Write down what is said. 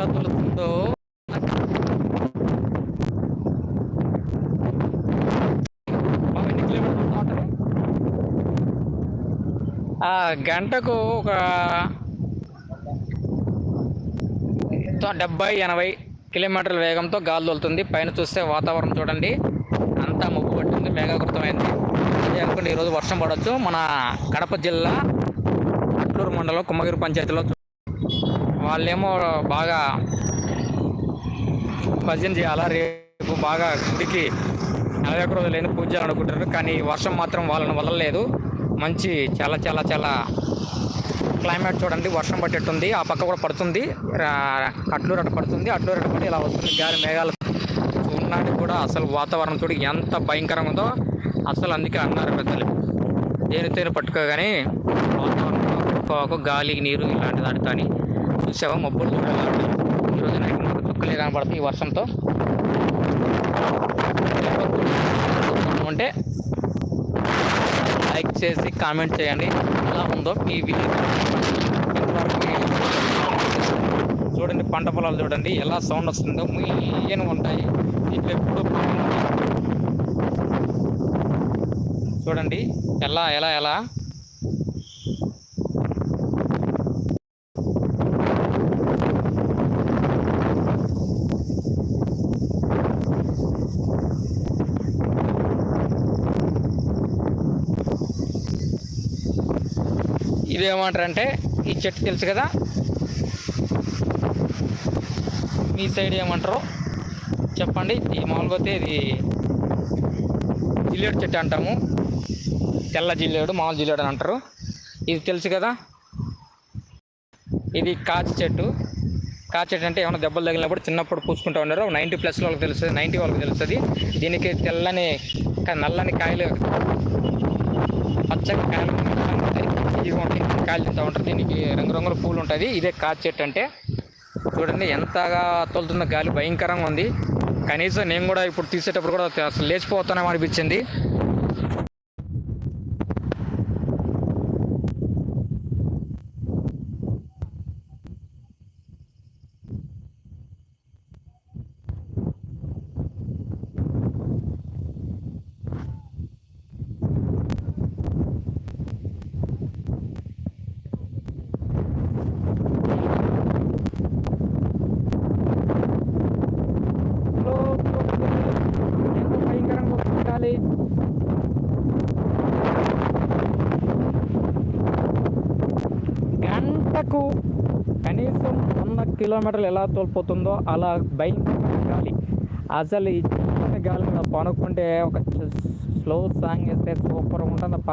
ఎలా తొలుతుందో. గంటకు ఒక డెబ్బై ఎనభై కిలోమీటర్ల వేగంతో గాలి తోలుతుంది. పైన చూస్తే వాతావరణం చూడండి. అంతా ముప్పు పట్టింది మేఘాకృతమైంది. అదే అనుకుంటే ఈరోజు వర్షం పడవచ్చు మన కడప జిల్లా అట్లూరు మండలం కుమ్మగిరి పంచాయతీలో వాళ్ళేమో బాగా భజన చేయాలా రేపు బాగా గుడికి నలభై ఒక్క రోజులు లేని పూజ చేయాలని అనుకుంటారు. కానీ వర్షం మాత్రం వాళ్ళని వదలలేదు. మంచి చాలా చాలా చాలా క్లైమేట్ చూడండి వర్షం పట్టేట్టుంది. ఆ పక్క కూడా పడుతుంది. అట్లూరు అటు పడుతుంది. అట్లూరు అటు పడి ఇలా వస్తుంది. గాలి మేఘాలు చూడడానికి కూడా అసలు వాతావరణం చూడు ఎంత భయంకరంగా ఉందో. అసలు అందుకే అన్నారు పెద్దలు. దేనితోనే పట్టుకోగానే వాతావరణం గాలి నీరు ఇలాంటి దాటితో చూసావా మబ్బులు కూడా ఈరోజు నైట్ మాకు చుక్కలే కనపడుతుంది ఈ వర్షంతో. ఉంటే లైక్ చేసి కామెంట్ చేయండి. ఎలా ఉందో మీ చూడండి పంట పొలాలు చూడండి. ఎలా సౌండ్ వస్తుందో. మీయను ఉంటాయి. ఇట్లా ఎప్పుడు చూడండి ఎలా ఎలా ఎలా. ఇదేమంటారంటే ఈ చెట్టు తెలుసు కదా? మీ సైడ్ ఏమంటారు? చెప్పండి ఈ మామూలుగా అయితే ఇది జిల్లేడు చెట్టు అంటాము. తెల్ల జిల్లేడు మామూలు జిల్లేడు అని అంటారు. ఇది తెలుసు కదా? ఇది కాచి చెట్టు. కాచి చెట్టు అంటే ఏమైనా దెబ్బలు తగిలినప్పుడు చిన్నప్పుడు పూసుకుంటూ ఉన్నారు నైంటీ ప్లస్ వాళ్ళకి తెలుస్తుంది నైంటీ వాళ్ళకి తెలుస్తుంది. దీనికి తెల్లని నల్లని కాయలు పచ్చని కాయలు ఇది ఉంటుంది ఉంటాయి కాయలు తింటూ ఉంటారు. దీనికి రంగురంగుల పూలు ఉంటుంది. ఇదే కాచి చెట్టు అంటే. చూడండి ఎంతగా తోలుతున్న గాలి. భయంకరంగా ఉంది. కనీసం నేను కూడా ఇప్పుడు తీసేటప్పుడు కూడా అసలు లేచిపోతానేమో అనిపించింది భయంకరంగా వస్తుంది గాలి గంటకు కనీసం వంద కిలోమీటర్లు ఎలా తోలిపోతుందో అలా భయంకరమైన గాలి. అసలు ఈ గాలి మీద పనుకుంటే ఒక స్లో సాంగ్ వేస్తే సూపర్ ఉంటుందప్ప.